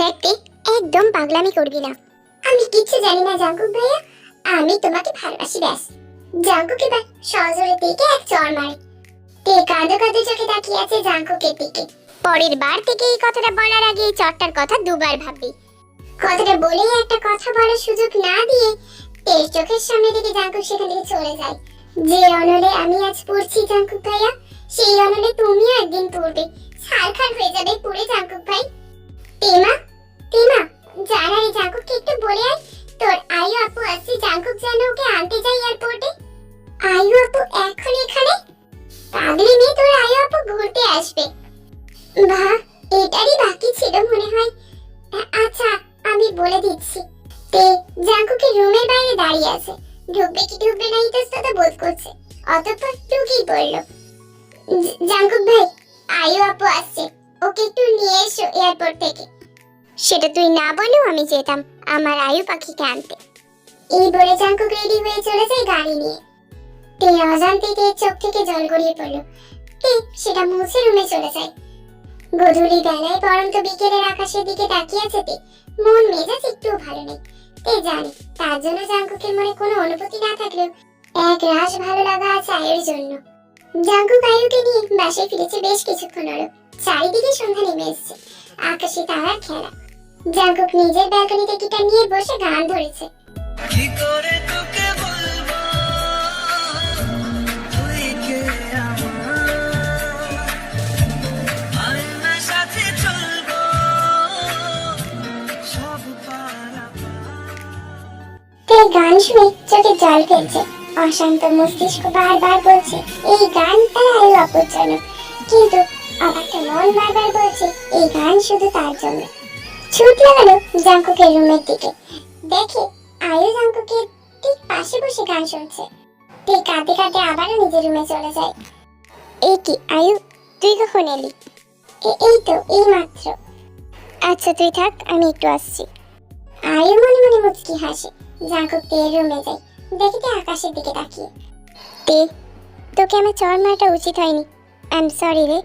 দেখতে একদম পাগলামি করবি না। আমি কিচ্ছু জানি না, জাঙ্কুক ভাইয়া। আমি তোমাকে ভালোবাসি, ব্যাস। জাঙ্কুক এবার সজোরে দিকে এক চর মারে। তে কাঁদো কাঁদো চোখে তাকিয়ে আছে জাঙ্কুকের দিকে। পরের বার থেকে এই কথাটা বলার আগে এই চটটার কথা দুবার ভাববি। কথাটা বলেই একটা কথা বলার সুযোগ না দিয়ে তের চোখের সামনে থেকে জাঙ্কুক সেখান থেকে চলে যায়। যে অনলে আমি আজ পড়ছি, জাঙ্কুক ভাইয়া, সেই অনলে তুমিও একদিন পড়বে। ছারখার হয়ে যাবে পড়ে, জাঙ্কুক ভাই। এই জাঙ্কুককে একটু বলে আয়। তোর আয়ু আপু আসছে জাঙ্কুক যেন ওকে আনতে এয়ারপোর্টে আয়ু আপু এখন এখানে? পাগলি মেয়ে, তোর আয়ু আপু ঘুরতে আসবে। এটারই বাকি ছিল মনে হয়। আচ্ছা আমি বলে দিচ্ছি। তে জাঙ্কুকের রুমের বাইরে দাঁড়িয়ে আছে। ঢুকবে কি ঢুকবে না বোধ করছে। অতঃপর টুকি পড়ল জাঙ্কুক ভাই, আয়ু আপু আসছে। ওকে একটু নিয়ে এসো এয়ারপোর্ট থেকে। সেটা তুই না বলেও আমি যেতাম আমার আয়ু পাখিকে আনতে। এই বলে জাঙ্কুক রেডি হয়ে চলে যায় গাড়ি নিয়ে। তে অজান্তে তে চোখ থেকে জল গড়িয়ে পড়ল। তে সেটা মুছে রুমে চলে যায়। গধূলি বেলায় পরন্ত বিকেলের আকাশের দিকে তাকিয়ে আছে তে। মন মেজাজ একটু ভালো নেই। তে জানে, তার জন্য জাঙ্কুকের মনে কোনো অনুভূতি না থাকলেও এক রাশ ভালো লাগা আছে আয়ুর জন্য। জাঙ্কুক আয়ুকে নিয়ে বাসায় ফিরেছে বেশ কিছুক্ষণ হলো। চারিদিকে সন্ধ্যা নেমে এসছে। আকাশে তারার খেলা। জাঙ্কুক নিজের ব্যালকনিতে গিটার নিয়ে বসে গান ধরেছে। কি করে তোকে বলব? তুই কে আমার? সাথে চলবো। সব তে গান শুনে চোখে জল ফেলছে। অশান্ত মস্তিষ্ক বারবার বলছে এই গান তার আয়ু অপুর জন্য কিন্তু অবাকটা মন বারবার বলছে এই গান শুধু তার জন্য। ছুট লাগালো জাঙ্কুকের রুমের দিকে। দেখে আয়ু জাঙ্কুকের ঠিক পাশে বসে গান শুনছে। তে কাঁদতে কাঁদতে আবারও নিজের রুমে চলে যায়। এই কি আয়ু, তুই কখন এলি? এই তো, এই মাত্র। আচ্ছা তুই থাক, আমি একটু আসছি। আয়ু মনে মনে মুচকি হাসে। জাঙ্কুক তের রুমে যাই দেখিতে আকাশের দিকে তাকিয়ে। তে, তোকে আমার চর মারাটা উচিত হয়নি। আই এম সরি রে।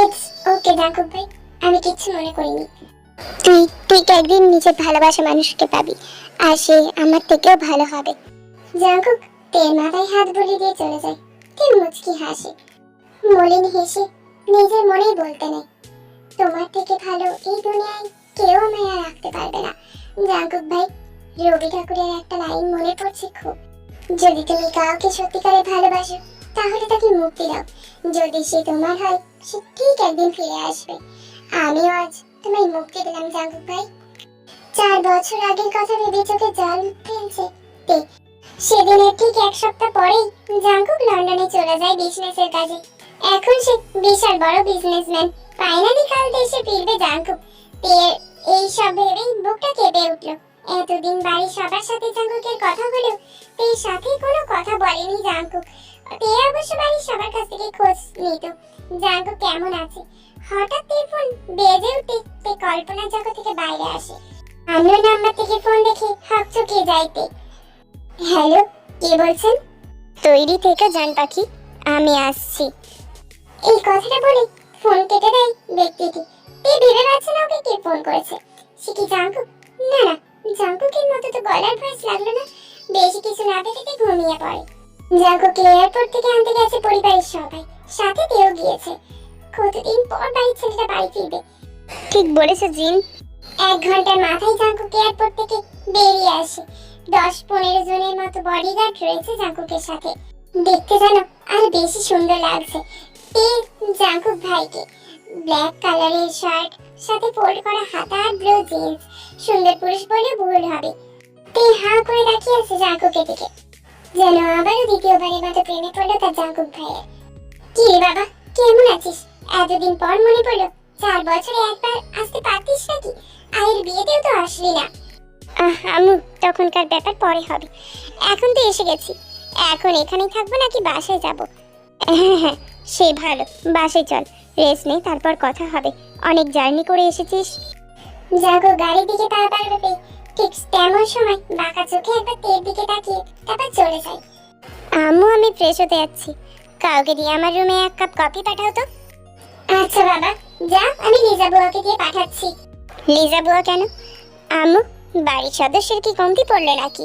ইটস ওকে জাঙ্কুক ভাই। আমি কিচ্ছু মনে করিনি। তুই তুই একদিন নিজের ভালোবাসা মানুষকে পাবি, আর সে আমার থেকেও ভালো হবে। জাঙ্কুক তের মাথায় হাত বুলিয়ে দিয়ে চলে যায়। তে মুচকি হাসে। মলিন হেসে নিজের মনেই বলতে নেই। তোমার থেকে ভালো এই দুনিয়ায় কেউ আমায় আর রাখতে পারবে না। জাঙ্কুক ভাই, রবি ঠাকুরের একটা লাইন মনে পড়ছে খুব। যদি তুমি কাউকে সত্যিকারে ভালোবাসো, তাহলে তাকে মুক্তি দাও। যদি সে তোমার হয়, সে ঠিক একদিন ফিরে আসবে। আমিও আজ তোমায় মুক্তি দিলাম, জাঙ্কুক ভাই। চার বছর আগের কথা ভেবে চোখে জল ফেলছে। সেদিনের ঠিক এক সপ্তাহ পরেই জাঙ্কুক লন্ডনে চলে যায় বিজনেসের কাজে। এখন সে বিশাল বড় বিজনেসম্যান ফাইনালি কাল দেশে ফিরবে জাঙ্কুক। এই সব ভেবেই বুকটা কেঁপে উঠল। এতদিন বাড়ির সবার সাথে জাঙ্কুকের কথা হলেও তের সাথে কোনো কথা বলেনি জাঙ্কুক। তে অবশ্য বাড়ির সবার কাছ থেকে খোঁজ নিত। জাঙ্কুক কেমন আছে? হঠাৎ তের ফোন বেজে উঠতে কল্পনার জগৎ থেকে বাইরে আসে। অন্য নাম্বার থেকে ফোন দেখে হাত চুকিয়ে যাইতে। হ্যালো, কে বলছেন? তৈরি থেকে জান পাখি, আমি আসছি। এই কথাটা বলে ফোন কেটে দেয় ব্যক্তিটি। তে ভেবে পাচ্ছে না ওকে কে ফোন করেছে। সে কি জাঙ্কুক না না, জাঙ্কুকের মতো তো গলার ভয়েস লাগল না। বেশি কিছু না ভেবে ঘুমিয়ে পড়ে। জাঙ্কুকে এয়ারপোর্ট থেকে আনতে গেছে পরিবারের সবাই। সাথে তেও গিয়েছে। কতদিন পর বাড়ির ছেলেটা বাড়ি ফিরবে? ঠিক বলেছে জিন। এক ঘণ্টার মাথায় জাঙ্কুক এয়ারপোর্ট থেকে বেরিয়ে আসে। দশ পনেরো জনের মতো বডিগার্ড রয়েছে জাঙ্কুকের সাথে। দেখতে আরও বেশি সুন্দর লাগছে। জাঙ্কুক ভাইকে। ব্ল্যাক কালারের শার্ট সাথে ফোল্ড করা হাতা আর ব্লু জিন্স সুন্দর পুরুষ বলে ভুল হবে। তে হা করে তাকিয়ে আছে জাঙ্কুকের দিকে। যেন আবারও দ্বিতীয়বারের মতো প্রেমে পড়ল তার জাঙ্কুক ভাইয়ের। কি রে বাবা কেমন আছিস? এতদিন পর মনে পড়ল, চার বছরে একবার আসতে পারতিস নাকি? আয়ের বিয়েতেও তো আসলি না। আহ আমু তখনকার ব্যাপার পরে হবে। এখন তো এসে গেছি। এখন এখানেই থাকব নাকি বাসায় যাব? হ্যাঁ হ্যাঁ সে ভালো, বাসায় চল। রেস্ট নেই তারপর কথা হবে। অনেক জার্নি করে এসেছিস। জাগো গাড়ির দিকে তাড়াতাড়ি রূপে ঠিক তেমন সময় বাঁকা চোখে একবার তের দিকে তাকিয়ে তারপর চলে যায় আম্মু, আমি ফ্রেশ হতে যাচ্ছি। কাউকে দিয়ে আমার রুমে এক কাপ কফি পাঠাও তো। আচ্ছা বাবা যা আমি লিজা বুয়াকে দিয়ে পাঠাচ্ছি। লিজা বুয়া কেন? আম্মু বাড়ির সদস্যের কি কমতি পড়ল নাকি?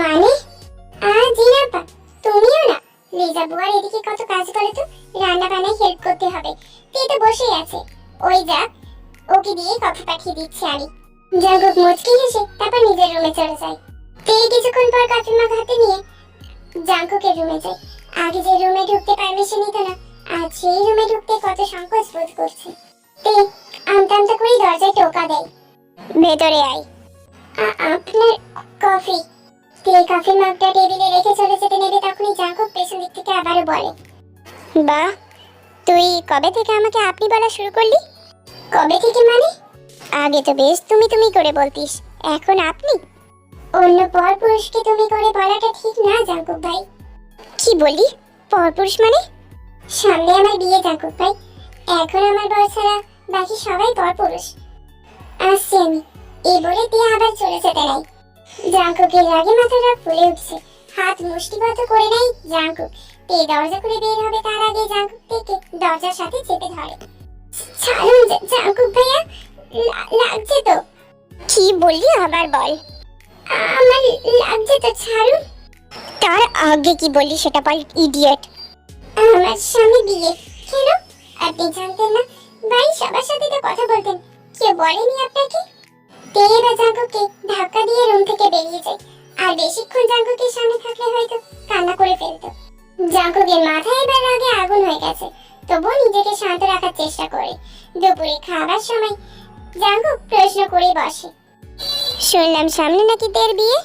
মানে? আর জিনাপা তুমিও না। লিজা বুয়ার এদিকে কত কাজ করে তো রান্না বান্নায় হেল্প করতে হবে। তুই তো বসেই আছে। ওই যা ওকে দিয়ে কফি পাঠিয়ে দিচ্ছি আমি। যা জাগক মুচকি হেসে তারপর নিজের রুমে চলে যায়। তে কিছুক্ষণ পর কফি মগ হাতে নিয়ে জাঙ্কুকের রুমে যায়। আগে যে রুমে ঢুকতে পারমিশন নিত না আজ সেই রুমে ঢুকতে কত সংকোচ বোধ করছে। তে আমতা আমতা করে দরজায় টোকা দেয়। ভেতরে আয়। আপনার কফি। তে কফি মগটা টেবিলে রেখে চলে যেতে নেবে তখনই জাঙ্কুক পেছন দিক থেকে আবারও বলে। বাহ, তুই কবে থেকে আমাকে আপনি বলা শুরু করলি? কবে থেকে মানে? আগে তো বেশ তুমি তুমি করে বলতিস, এখন আপনি? অন্য পর পুরুষকে তুমি করে বলাটা ঠিক না, জাঙ্কুক ভাই। কি বলি পরপুরুষ মানে? সামনে আমার বিয়ে থাকুক ভাই এখন আমার বর ছাড়া বাকি সবাই পরপুরুষ। আসছি আমি। এই বলে দিয়ে আবার চলে যেতে নাই। জাঙ্কুকের রাগে মাথাটা ফুলে উঠছে। হাত মুষ্টিবদ্ধ করে নাই জাঙ্কুক। তে দরজা খুলে বের হবে তার আগে জাঙ্কুক থেকে দরজার সাথে চেপে ধরে। ছাড়ুন জাঙ্কুক ভাইয়া লাগছে তো। কি বললি আবার বল। আমার লাগছে তো, ছাড়ুন। তার আগে কি বললি সেটা বল, ইডিয়েট। আমার স্বামী বিয়ে। কেন? আপনি জানতেন না? ভাই সবার সাথে তো কথা বলতেন। কে বলেনি আপনাকে? তেরে বা ধাক্কা দিয়ে রুম থেকে বেরিয়ে যায়। আর বেশিক্ষণ জাঙ্কুকের সামনে থাকলে হয়তো কান্না করে ফেলতো। জাঙ্কুকের মাথায় এবার রাগে আগুন হয়ে গেছে। তবুও নিজেকে শান্ত রাখার চেষ্টা করে। দুপুরে খাবার সময় জাঙ্কুক প্রশ্ন করে বসে। শুনলাম সামনে নাকি তোর বিয়ে?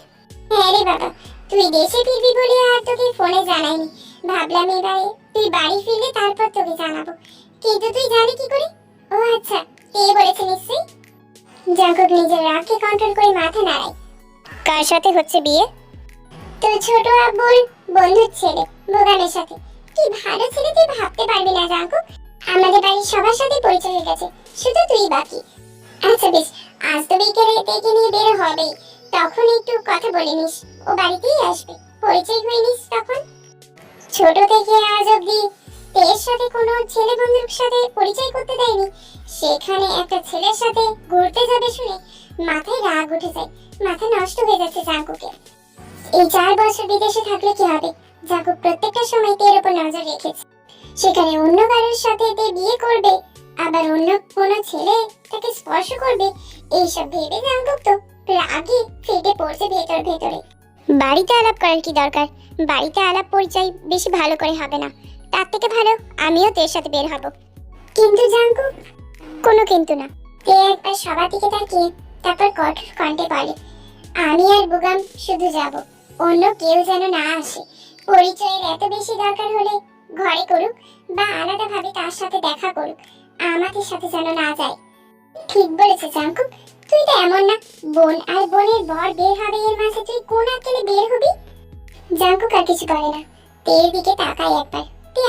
হ্যাঁ রে বাবা, তুই দেশে ফিরবি বলে আর তোকে ফোনে জানাইনি। ভাবলাম এবারে তুই বাড়ি ফিরলে তারপর তোকে জানাব। কিন্তু তুই জানি কি করে? ও আচ্ছা কে বলেছে নিশ্চয়ই? জাঙ্কুক নিজের রাগকে কন্ট্রোল করে মাথা নাড়ায়। কার সাথে হচ্ছে বিয়ে? তোর ছোট আব্বুর বন্ধুর ছেলে, বোগানের সাথে। কি ভালো ছেলে তুই ভাবতে পারবি না জাঙ্কুক। আমাদের বাড়ির সবার সাথে পরিচয় হয়ে গেছে, শুধু তুই বাকি। আচ্ছা বেশ, আজ তো বিকেলে দেখে নিয়ে বের হবেই। তখন একটু কথা বলে নিস। ও বাড়িতেই আসবে। পরিচয় হয়ে নিস তখন। ছোট থেকে আজ অব্দি তের সাথে কোনো ছেলে বন্ধুর সাথে পরিচয় করতে দেয়নি। সেখানে একটা ছেলের সাথে ঘুরতে যাবে শুনে মাথায় রাগ উঠে যায়। মাথা নষ্ট হয়ে যাচ্ছে জাঙ্কুকে। এই চার বছর বিদেশে থাকলে কি হবে? জাঙ্কুক প্রত্যেকটা সময় তের উপর নজর রেখেছে। সেখানে অন্য কারোর সাথে তে বিয়ে করবে, আবার অন্য কোনো ছেলে তাকে স্পর্শ করবে, এইসব ভেবে জাঙ্কুক তো রাগে ফেটে পড়ছে ভেতর ভেতরে। বাড়িতে আলাপ করার কি দরকার? বাড়িতে আলাপ পরিচয় বেশি ভালো করে হবে না। তার থেকে ভালো আমিও তের সাথে বের হব। কিন্তু জাঙ্কুক কোনো কিন্তু না। তে একবার সবার দিকে তাকিয়ে তারপর কঠোর কণ্ঠে বলে, আমি আর বুগাম শুধু যাব। অন্য কেউ যেন না আসে। পরিচয়ের এত বেশি দরকার হলে ঘরে করুক বা আলাদাভাবে তার সাথে দেখা করুক, আমাদের সাথে যেন না যায়। ঠিক বলেছে জাঙ্কুক তুই তো এমন না। বোন আর বোনের বর বের হবে এর মাঝে তুই কোন বের হবি? জাঙ্কুক আর কিছু করে না। দিকে তাকায় একবার।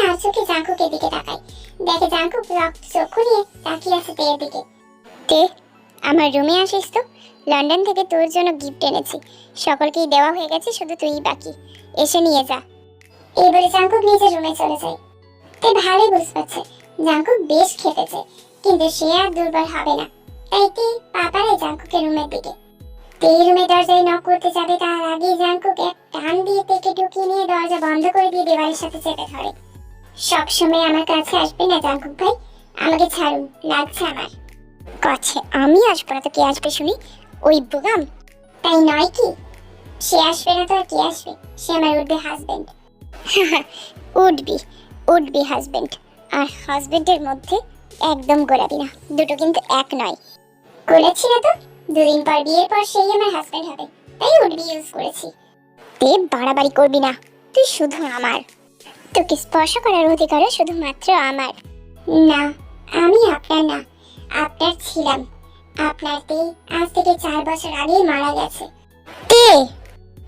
আর চোখে জাঙ্কুকের দিকে তাকায়। দেখে জাঙ্কুক রক্ত চক্ষু নিয়ে তাকিয়ে আছে দিকে। তে, আমার রুমে আসিস তো? লন্ডন থেকে তোর জন্য গিফট এনেছি। সকলকেই দেওয়া হয়ে গেছে, শুধু তুই বাকি। এসে নিয়ে যা। এই বলে জাঙ্কুক নিজের রুমে চলে যায়। তে ভালোই বুঝতে পারছে। জাঙ্কুক বেশ খেপেছে, কিন্তু সে আর দুর্বল হবে না। তাই তে পাপারে জাঙ্কুকের রুমের দিকে। তে রুমে দরজায় নক করতে যাবে, তার আগে জাঙ্কুক টান দিয়ে তেকে ঢুকিয়ে নিয়ে দরজা বন্ধ করে দিয়ে দেওয়ালের সাথে চেপে ধরে। সবসময় আমার কাছে আসবে না জাঙ্কুক ভাই, আমাকে ছাড়ুন, লাগছে আমার। কাছে আমি আসব না তো, কে আসবে শুনি? ওই বুগাম? তাই নয় কি? সে আসবে না তো, আর কে আসবে? সে আমার উঠবে হাজবেন্ড উঠবি উঠবি হাজবেন্ড আর হাজবেন্ডের মধ্যে একদম গোলাবি না, দুটো কিন্তু এক নয়। গোলাচ্ছি না তো? দুদিন পর বিয়ের পর সেই আমার হাজবেন্ড হবে। তাই উঠবি ইউজ করেছি। তে বাড়াবাড়ি করবি না। তুই শুধু আমার। তোকে স্পর্শ করার অধিকারও শুধুমাত্র আমার। না, আমি আপনার না। আপনার ছিলাম। আপনার তে আজ থেকে চার বছর আগেই মারা গেছে। তে!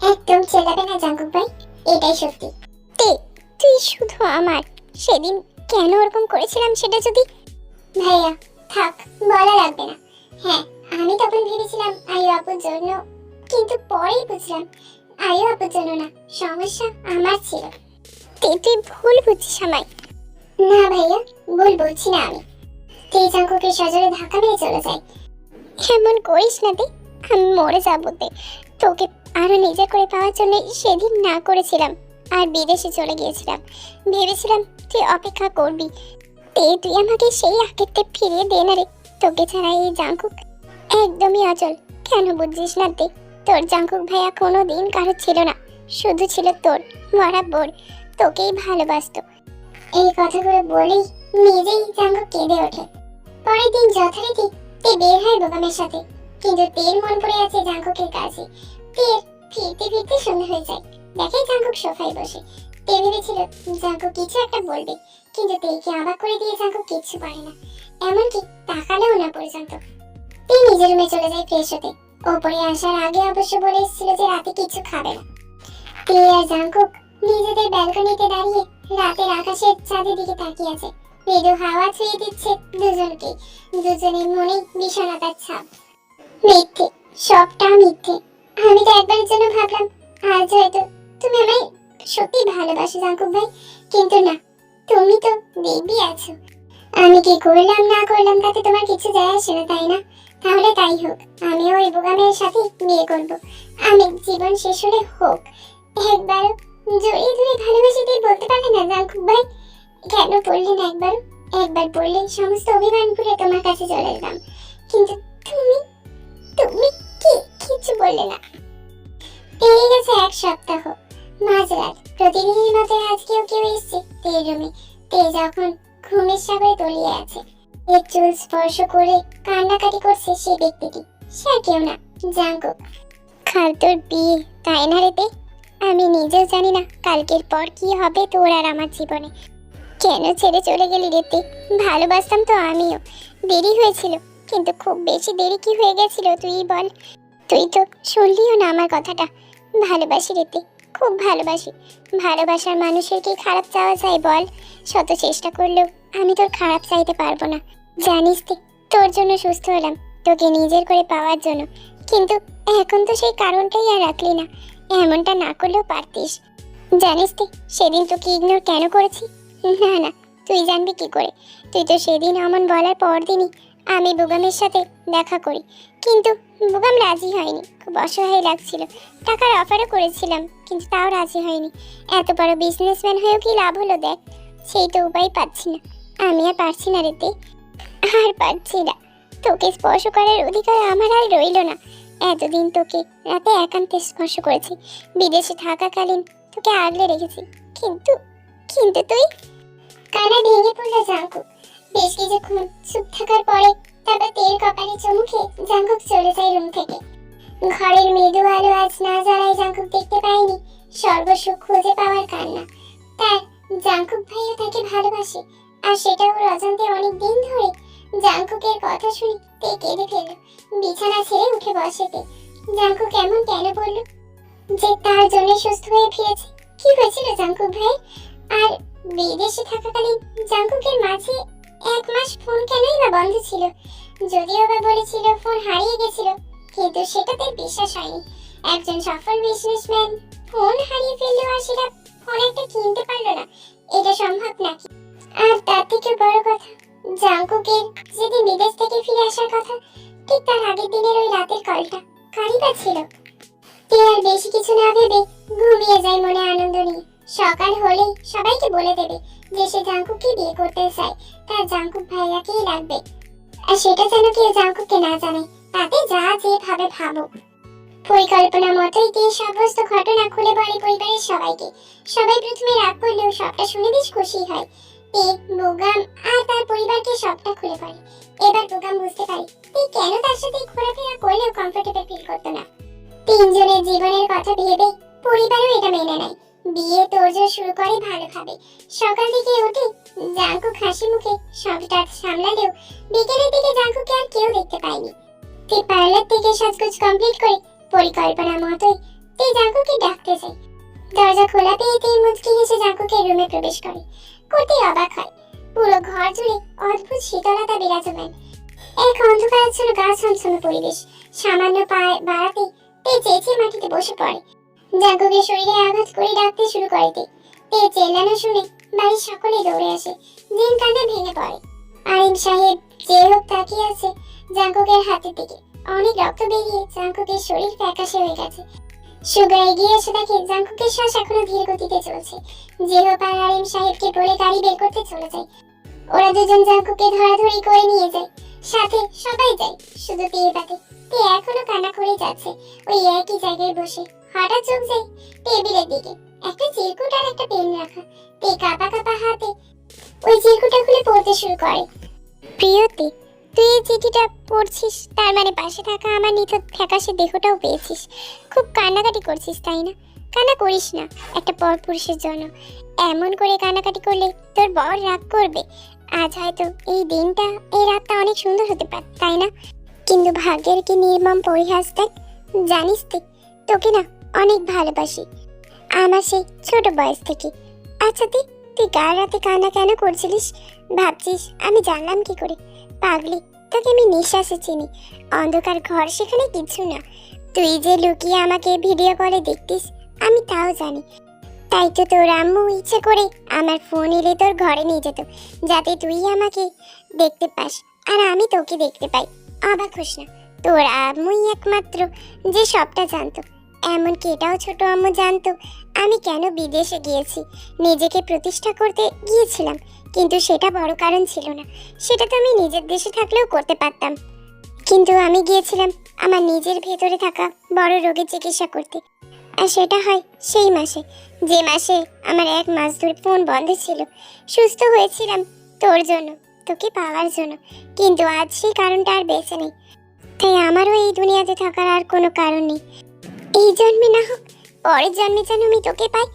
একদম চেলাবে না জাঙ্কুক ভাই। এটাই সত্যি। তে, তুই শুধু আমার। সেদিন কেন ওরকম করেছিলাম সেটা যদি? ভাইয়া, থাক, বলা লাগবে না। হ্যাঁ আমি তখন ভেবেছিলাম আয়ু আপুর জন্য, কিন্তু পরেই বুঝলাম আয়ু আপুর জন্য না, সমস্যা আমার ছিল। তুই ভুল বুঝছিস আমায়। না ভাইয়া, ভুল বলছি না আমি। তে জাঙ্কুকে সজরে ধাক্কা মেরে চলে যায় এমন করিস না দে আমি মরে যাব তে। তোকে আরও নিজে করে পাওয়ার জন্য সেদিন না করেছিলাম, আর বিদেশে চলে গিয়েছিলাম। ভেবেছিলাম তুই অপেক্ষা করবি। তে, তুই আমাকে সেই আগেরতে ফিরিয়ে দে না রে। তোকে ছাড়া এই জাঙ্কুক একদমই অচল। কেন বুঝছিস না তে? তোর জাঙ্কুক ভাইয়া কোনো দিন কারও ছিল না। শুধু ছিল তোর। বরাবর তোকেই ভালোবাসতো। এই কথাগুলো বলেই নিজেই জাঙ্কুক কেঁদে ওঠে। পরের দিন যথারীতি তে বের হয় বোকামের সাথে। কিন্তু তের মন পড়ে আছে জাঙ্কুকের কাছে। তের ফিরতে ফিরতে সন্ধ্যা হয়ে যায়। দেখে জাঙ্কুক সোফায় বসে। তে ভেবেছিল, জাঙ্কুক কিছু একটা বলবে। কিন্তু তেকে অবাক করে দিয়ে জাঙ্কুক কিচ্ছু পারে না। এমনকি তাকালেও না পর্যন্ত। তে নিজের রুমে চলে যায় ফ্রেশ হতে। ওপরে আসার আগে অবশ্য বলে এসেছিল যে রাতে কিছু খাবে না। তে আর জাঙ্কুক নিজেদের ব্যালকনিতে দাঁড়িয়ে রাতের আকাশের চাঁদের দিকে তাকিয়ে আছে। মৃদু হাওয়া ছুঁয়ে দিচ্ছে দুজনকে। দুজনের মনে বিষণতার ছাপ। মিথ্যে, সবটা মিথ্যে। আমি তো একবারের জন্য ভাবলাম, আজ হয়তো তুমি আমায় সত্যি ভালোবাসো জাঙ্কুক ভাই। কিন্তু না, তুমি তো দিব্যি আছো। আমি কি করলাম, না করলাম তাতে তোমার কিছু যায় আসে না, তাই না? তাহলে তাই হোক, আমিও ওই বোগামের সাথে বিয়ে করব। আমি জীবন শেষ হলে হোক। একবার জড়িয়ে ধরে ভালোবাসি দিয়ে বলতে পারলে না জাঙ্কুক ভাই, কেন বললেন একবার একবার বললে সমস্ত অভিমান ভুলে তোমার কাছে চলে এলাম। কিন্তু তুমি তুমি কি কিছু বললে না? পেরিয়ে গেছে এক সপ্তাহ। মাঝরাত, প্রতিদিনের মতো আজকেও কেউ এসছে তের রুমে। তে যখন ঘুমের সাগরে তলিয়ে আছে। এর চুল স্পর্শ করে কান্নাকাটি করছে সেই ব্যক্তিটি। সে কেউ না, জাঙ্কুক। কাল তোর বিয়ে, তাই না রে তে? আমি নিজেও জানি না কালকের পর কি হবে তোর আর আমার জীবনে। কেন ছেড়ে চলে গেলি রেতে ভালোবাসতাম তো আমিও। দেরি হয়েছিল, কিন্তু খুব বেশি দেরি কি হয়ে গেছিল তুই বল? তুই তো শুনলিও না আমার কথাটা। ভালোবাসি রেতে খুব ভালোবাসি। ভালোবাসার মানুষের কি খারাপ চাওয়া যায় বল? শত চেষ্টা করলেও আমি তোর খারাপ চাইতে পারব না। জানিস তো তোর জন্য সুস্থ হলাম, তোকে নিজের করে পাওয়ার জন্য। কিন্তু এখন তো সেই কারণটাই আর রাখলি না, এমনটা না করলেও পারতিস। জানিস তো সেদিন তোকে ইগনোর কেন করেছি? না না, তুই জানবি কি করে। তুই তো সেদিন অমন বলার পর দিনই আমি বুগামের সাথে দেখা করি। কিন্তু বুগাম রাজি হয়নি, খুব অসহায় লাগছিল। টাকার অফারও করেছিলাম, কিন্তু তাও রাজি হয়নি। এত বড় বিজনেসম্যান হয়েও কি লাভ হলো দেখ? সেই তো উপায় পাচ্ছি না। আমি আর পারছি না রেতে আর পারছি না। তোকে স্পর্শ করার অধিকার আমার আর রইল না। এতদিন তোকে রাতে একান্তে স্পর্শ করেছি। বিদেশে থাকাকালীন তোকে আগলে রেখেছি। কিন্তু কিন্তু তুই? কানা ভেঙে পড়ল জাঙ্কুক। বেশ কিছুক্ষণ চুপ থাকার পরে তারপর তেল কপালে চুমুকে জাঙ্কুক চলে যায় রুম থেকে। ঘরের মৃদু আলো আজ না জ্বালায় জাঙ্কুক দেখতে পায়নি। সর্বসুখ খুঁজে পাওয়ার কান্না। তার জাঙ্কুক ভাইও তাকে ভালোবাসে। আর সেটাও অজান্তে অনেক দিন ধরে জাঙ্কুকের কথা শুনে তে কেঁদে ফেলল। বিছানা ছেড়ে উঠে বসে তে জাঙ্কুক এমন কেন বলল, যে তার জন্য সুস্থ হয়ে ফিরেছে। কি হয়েছিল জাঙ্কু ভাই? আর বিদেশে থাকাকালীন জাঙ্কুকের মাঝে এক মাস ফোন কেনই বা বন্ধ ছিল? যদিও বা বলেছিল ফোন হারিয়ে গেছিল, কিন্তু সেটাতে বিশ্বাস হয়নি। একজন সফল বিজনেসম্যান ফোন হারিয়ে ফেলল আর সেটা ফোন একটা কিনতে পারল না। এটা সম্ভব নাকি? আর তার থেকে বড় কথা জাঙ্কুকের যেদিন বিদেশ থেকে ফিরে আসার কথা, ঠিক তার আগের দিনের ওই রাতের কলটা কারই বা ছিল। তে আর বেশি কিছু না ভেবে ঘুমিয়ে যায় মনে আনন্দ নিয়ে। সকাল হলেই সবাইকে বলে দেবে যে সে জাঙ্কুককে বিয়ে করতে চায়। তার জাঙ্কুক ভাইয়াকেই লাগবে। আর সেটা যেন কেউ জাঙ্কুককে না জানে, তাতে যা যেভাবে ভাবো পরিকল্পনা মতোই দিয়ে সমস্ত ঘটনা খুলে বলে পরিবারের সবাইকে। সবাই প্রথমে রাগ করলেও সবটা শুনে বেশ খুশি হয়। তে বুগাম আর তার পরিবারকে সবটা খুলে বলে এবার বুগাম বুঝতে পারে তে কেন তার সাথে ঘোরাফেরা করলেও কমফোর্টেবল ফিল করতো না। তিনজনের জীবনের কথা ভেবে পরিবারও এটা মেনে নেয়। বিয়ে তোড়জোড় শুরু করে ভালোভাবে। সকাল থেকে উঠে জাঙ্কুক হাসি মুখে সবটা সামলালেও বিকেলের দিকে জাঙ্কুকে আর কেউ দেখতে পায়নি। তে পার্লার থেকে সাজগোজ কমপ্লিট করে পরিকল্পনা মতোই তে জাঙ্কুকে ডাকতে যায়। দরজা খোলা পেয়ে তে মুচকি হেসে জাঙ্কুকের রুমে প্রবেশ করে। করতে অবাক হয়। পুরো ঘর জুড়ে অদ্ভুত শীতলতা বিরাজমান। এক অন্ধকারাচ্ছন্ন গা ছমছমে পরিবেশ। সামান্য পায়ে বাড়াতে তে চেঁচিয়ে মাটিতে বসে পড়ে। জাঙ্কুকের শরীরে আঘাত করে ডাকতে শুরু করে তে। তে চেল্লানো শুনে বাড়ির সকলে দৌড়ে আসে। জিন কাঁদে ভেঙে পড়ে। আরিম সাহেব যে হোক তাকিয়ে আছে জাঙ্কুকের হাতের দিকে। অনেক রক্ত বেরিয়ে জাঙ্কুকের শরীর ফ্যাকাশে হয়ে গেছে। সুগা এগিয়ে এসে দেখে জাঙ্কুকের শ্বাস এখনও ধীর গতিতে চলছে। জেহপ আর আরিম সাহেবকে বলে গাড়ি বের করতে চলে যায়। ওরা দুজন জাঙ্কুকে ধরাধরি করে নিয়ে যায়। সাথে সবাই যায়, শুধু তে বাদে। তে এখনও কান্না করে যাচ্ছে। ওই একই জায়গায় বসে হঠাৎ চোখ যায় টেবিলের দিকে। একটা চিরকুট আর একটা পেন রাখা। তে কাপা কাপা হাতে ওই চিরকুটটা খুলে পড়তে শুরু করে। প্রিয়তে তুই চিঠিটা পড়ছিস, তার মানে পাশে থাকা আমার নিথর ফ্যাকাশে দেহটাও পেয়েছিস। খুব কান্নাকাটি করছিস, তাই না? কান্না করিস না, একটা পর পুরুষের জন্য। এমন করে কান্নাকাটি করলে তোর বর রাগ করবে। আজ হয়তো এই দিনটা, এই রাতটা অনেক সুন্দর হতে পারে, তাই না? কিন্তু ভাগ্যের কি নির্মম পরিহাস দেখ, জানিস তুই, তোকে না অনেক ভালোবাসি। আমার সেই ছোট বয়স থেকে। আচ্ছা তুই তুই কাল রাতে কান্না কেন করছিলিস? ভাবছিস, আমি জানলাম কি করে। পাগলি, তোকে আমি নিঃশ্বাসে চিনি। অন্ধকার ঘর সেখানে কিছু না। তুই যে লুকিয়ে আমাকে ভিডিও কলে দেখতিস, আমি তাও জানি। তাই তো তোর আম্মু ইচ্ছে করে আমার ফোন এলে তোর ঘরে নিয়ে যেত, যাতে তুই আমাকে দেখতে পাস, আর আমি তোকে দেখতে পাই। অবাক হোস না, তোর আম্মুই একমাত্র যে সবটা জানতো। এমনকি এটাও ছোট আম্মু জানতো, আমি কেন বিদেশে গিয়েছি, নিজেকে প্রতিষ্ঠা করতে গিয়েছিলাম। কিন্তু সেটা বড় কারণ ছিল না। সেটা তো আমি নিজের দেশে থাকলেও করতে পারতাম। কিন্তু আমি গিয়েছিলাম আমার নিজের ভেতরে থাকা বড় রোগের চিকিৎসা করতে। আর সেটা হয় সেই মাসে, যে মাসে আমার এক মাস ধরে ফোন বন্ধ ছিল। সুস্থ হয়েছিলাম তোর জন্য, তোকে পাওয়ার জন্য। কিন্তু আজ সেই কারণটা আর বেঁচে নেই। তাই আমারও এই দুনিয়াতে থাকার আর কোনো কারণ নেই। এই জন্মে না হোক, পরের জন্মে যেন আমি তোকে পাই,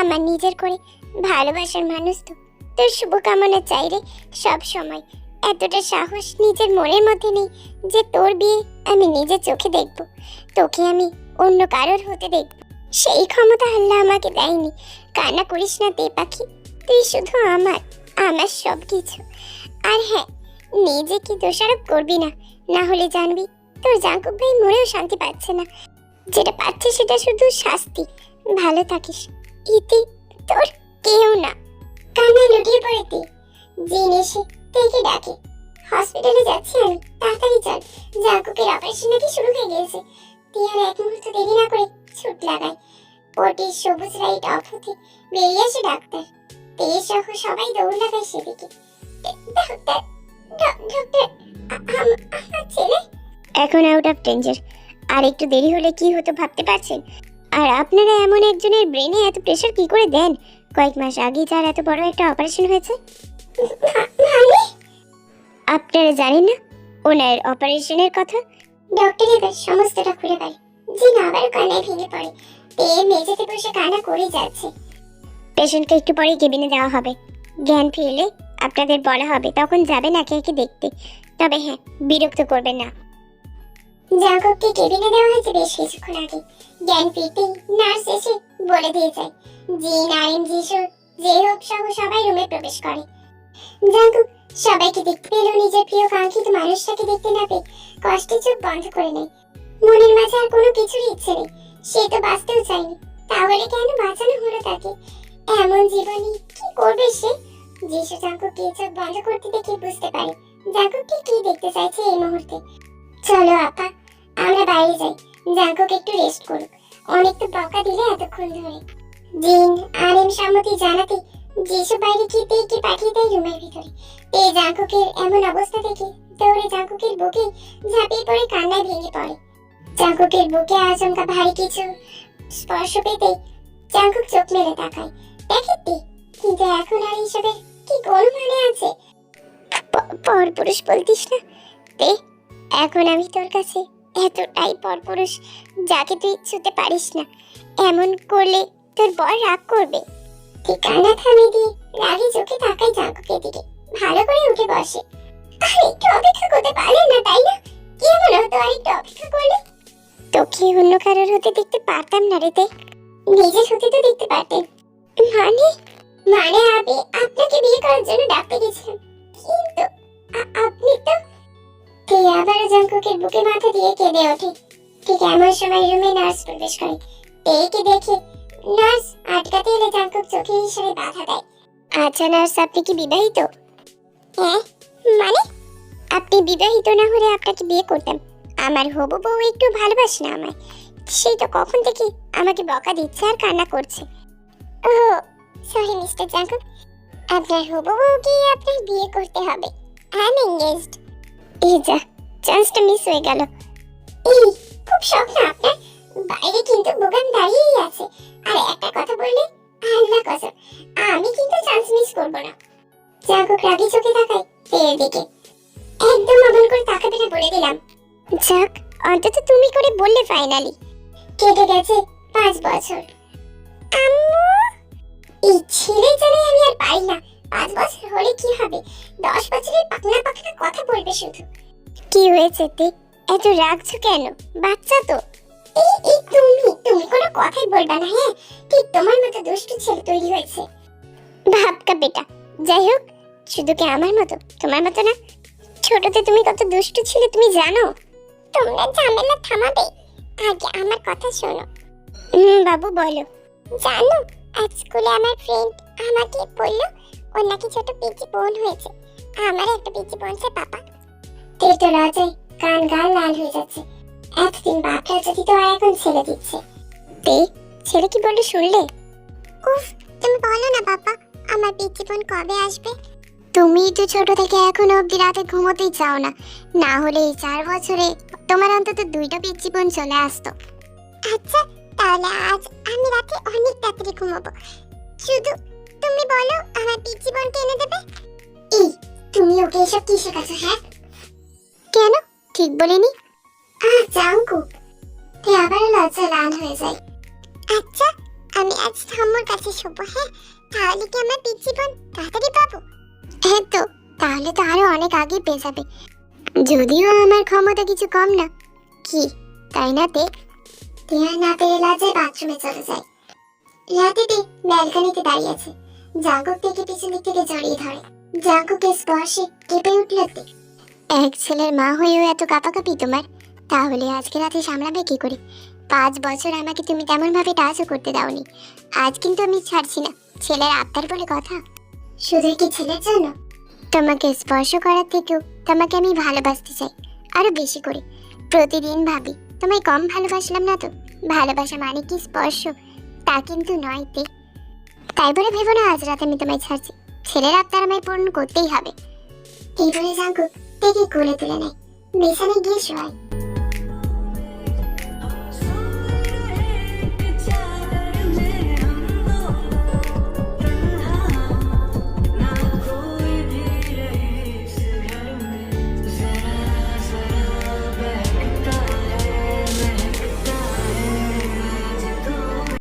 আমার নিজের করে ভালোবাসার মানুষ তো। তোর শুভকামনা চাইলে সব সময়। এতটা সাহস নিজের মনের মধ্যে নেই যে তোর বিয়ে আমি নিজের চোখে দেখব। তোকে আমি অন্য কারোর হতে দেখব। সেই ক্ষমতা আল্লাহ আমাকে দেয়নি। কান্না করিস না তে পাখি, তুই শুধু আমার আমার সব কিছু আর হ্যাঁ নিজেকে দোষারোপ করবি না না হলে জানবি তোর জাঙ্কুক ভাই মরেও শান্তি পাচ্ছে না। যেটা পাচ্ছে সেটা শুধু শাস্তি। ভালো থাকিস। ইতি তোর কেউ না। কান্নায় লুটিয়ে পড়ে জিন এসে তেকে ডাকে। হসপিটালে যাচ্ছি আমি। তাড়াতাড়ি চল। জাকুকের অপারেশন নাকি শুরু হয়ে গিয়েছে তিয়ার এক মুহূর্ত দেরি না করে ছুট লাগায়। ওটির সবুজ লাইট অফ হতে বেরিয়ে আসে ডাক্তার। তে সহ সবাই দৌড় লাগায় সেদিকে। এখন আউট অফ ডেঞ্জার আর একটু দেরি হলে কি হতো ভাবতে পারছেন? আর আপনারা এমন একজনের ব্রেনে এত প্রেশার কি করে দেন? কয়েক মাস আগে তার এত বড় একটা অপারেশন হয়েছে। আপনারা জানেন না? ওনার অপারেশনের কথা? ডক্টর এবার সমস্তটা খুলে বলে। জিন আবার কান্নায় ভেঙে পড়ে। তে মেঝেতে বসে কান্না করে যাচ্ছে। পেশেন্টকে একটু পরে কেবিনে দেওয়া হবে। জ্ঞান ফিরলে আপনাদের বলা হবে তখন যাবেন একে একে দেখতে। তবে হ্যাঁ বিরক্ত করবেন না। জাগবকে কেবিনে দেওয়া হয়েছে বেশ কিছুক্ষণ আগে। জ্ঞান ফিরতেই নার্স এসে বলে দিয়ে যায়। জিন আইন যিশু যে হোক সহ সবাই রুমে প্রবেশ করে। জাগব সবাইকে দেখতে পেলেও নিজের প্রিয় কাঙ্ক্ষিত মানুষটাকে দেখতে না পেয়ে কষ্টে চোখ বন্ধ করে নেয়। মনের মাঝে আর কোনো কিছুরই ইচ্ছে নেই। সে তো বাঁচতেও চায়নি। তাহলে কেন বাঁচানো হলো তাকে? এমন জীবনে কি করবে সে? যিশু জাগবকে চোখ বন্ধ করতে দেখে বুঝতে পারে। জাগবকে কি দেখতে চাইছে এই মুহূর্তে? চলো আপা, আমরা বাইরে যাই। জাগবক একটু রেস্ট করুক। অনেক তো বকা দিলে এতক্ষণ ধরে। জিন আরেম সম্মতি জানাতে যেসব বাইরে গিয়ে তেকে পাঠিয়ে দেয় রুমের ভিতরে এই জাঙ্কুকের এমন অবস্থা দেখে দৌড়ে জাঙ্কুকের বুকে ঝাঁপিয়ে পড়ে, কান্নায় ভেঙে পড়ে। জাঙ্কুকের বুকে আচমকা ভারী কিছু স্পর্শ পেতে জাঙ্কুক চোখ মেলে তাকায়। দেখে তে কিন্তু এখন আর হিসাবে কি কোনো মানে আছে পরপুরুষ বলতিস না? তে এখন আমি তোর কাছে এতটাই পরপুরুষ যাকে তুই ছুতে পারিস না। এমন করলে তোর বর রাগ করবে। ঠিকানা থামিয়ে দিয়ে রাগি চোখে তাকায় দিকে ভালো করে উঠে বসে। আর, একটু অপেক্ষা করতে পারলেন না, তাই না? কি এমন হতো আর একটু অপেক্ষা করলে? তোকে অন্য কারোর হতে দেখতে পারতাম না নিজের হতে তো দেখতে পারতেন। মানে? মানে আমি আপনাকে বিয়ে করার জন্য ডাকতে গেছিলাম। কিন্তু আপনি তো তে আবার জাঙ্কুকের বুকে মাথা দিয়ে কেঁদে ওঠে। ঠিক এমন সময় রুমে নার্স প্রবেশ করে। দেখে নার্স আটকাতে এলে জাঙ্কুক চোখে হিসেবে বাধা দেয়। আচ্ছা নার্স আপনি কি বিবাহিত? হ্যাঁ মানে? আপনি বিবাহিত না হলে আপনাকে বিয়ে করতাম। আমার হবু বউ একটু ভালোবাসে না আমায়। সেই তো কখন থেকে আমাকে বকা দিচ্ছে আর কান্না করছে। ও সরি মিস্টার জাঙ্কুক আপনার হবু বউকে আপনার বিয়ে করতে হবে। আই এম এঙ্গেজড এই যা চান্সটা মিস হয়ে গেল। এই খুব শখ না আপনার। বাইরে কিন্তু বোগান দাঁড়িয়েই আছে। আর একটা কথা বললে, আল্লাহ কসম, আমি কিন্তু চান্স মিস করব না। জাঙ্কুক রাগি চোখে তাকায় তের দিকে একদম অমন করে তাকাবে না বলে দিলাম। যাক, অন্তত তুমি করে বললে ফাইনালি কেটে গেছে পাঁচ বছর। আম্মু! এই ছেলে জানে আমি আর পাই না। পাঁচ বছর হলে কি হবে? দশ বছরের পাকনা পাকনা কথা বলবে শুধু। কি হয়েছে তে? এত রাগছো কেন? বাচ্চা তো। আগে আমার কথা শোনো। বাবু বলো। জানো আজ স্কুলে আমার ফ্রেন্ড আমাকে বলল ওর নাকি ছোট পিচি বোন হয়েছে। আমার একটা পিচি বোন, সে পাপা। তেটো লজায় কান গাল লাল হয়ে যাচ্ছে। এতদিন বাপরা যদি তো আর এখন ছেড়ে দিচ্ছে। তে ছেলে কি বলল শুনলে? উফ তুমি বলো না বাবা আমার বোন কবে আসবে? তুমি তো ছোট থেকে এখনও অবধি রাতে ঘুমোতেই চাও না। না হলে এই চার বছরে তোমার অন্তত দুইটা পিচি চলে আসতো। আচ্ছা তাহলে আজ আমি রাতে অনেক তাড়াতাড়ি ঘুমাবো। শুধু তুমি বলো আমার পিচি বোনকে এনে দেবে? এই তুমি ওকে এসব কি শেখাচ্ছো হ্যাঁ? কেন? ঠিক বলিনি। আহ জাঙ্কু তে আবার লজ্জা লাল হয়ে যায় আচ্ছা আমি আজ ঠাম্মুর কাছে শোবো হ্যাঁ? তাহলে কি আমার পিচি বোন তাড়াতাড়ি পাবো? হ্যাঁ তো তাহলে তো আরও অনেক আগে পেয়ে যাবে। যদিও আমার ক্ষমতা কিছু কম না। কি তাই না তে? টিয়া না পেরে লজ্জায় বাথরুমে চলে যায় রাতেতে ব্যালকনিতে দাঁড়িয়ে আছে। জাগক থেকে পিছন দিক থেকে জড়িয়ে ধরে। জাগকের স্পর্শে কেঁপে উঠল তে। এক ছেলের মা হয়েও এত কাপাকাপি তোমার? তাহলে আজকে রাতে সামলাবে কি করে? পাঁচ বছর আমাকে তুমি তেমন ভাবে টাচও করতে দাওনি। আজ কিন্তু আমি ছাড়ছি না। ছেলের আত্মার বলে কথা। শুধু কি ছেলের জন্য? তোমাকে স্পর্শ করার থেকেও তোমাকে আমি ভালোবাসতে চাই। আরও বেশি করে। প্রতিদিন ভাবি তোমায় কম ভালোবাসলাম না তো? ভালোবাসা মানে কি স্পর্শ? তা কিন্তু নয় তে। তাই বলে ভেবো না আজ রাতে আমি তোমায় ছাড়ছি। ছেলের আত্মার আমায় পূরণ করতেই হবে। এই বলে জাঙ্কুক তেকে কোলে তুলে নেয়। বিছানায় গিয়ে শোয়ায়।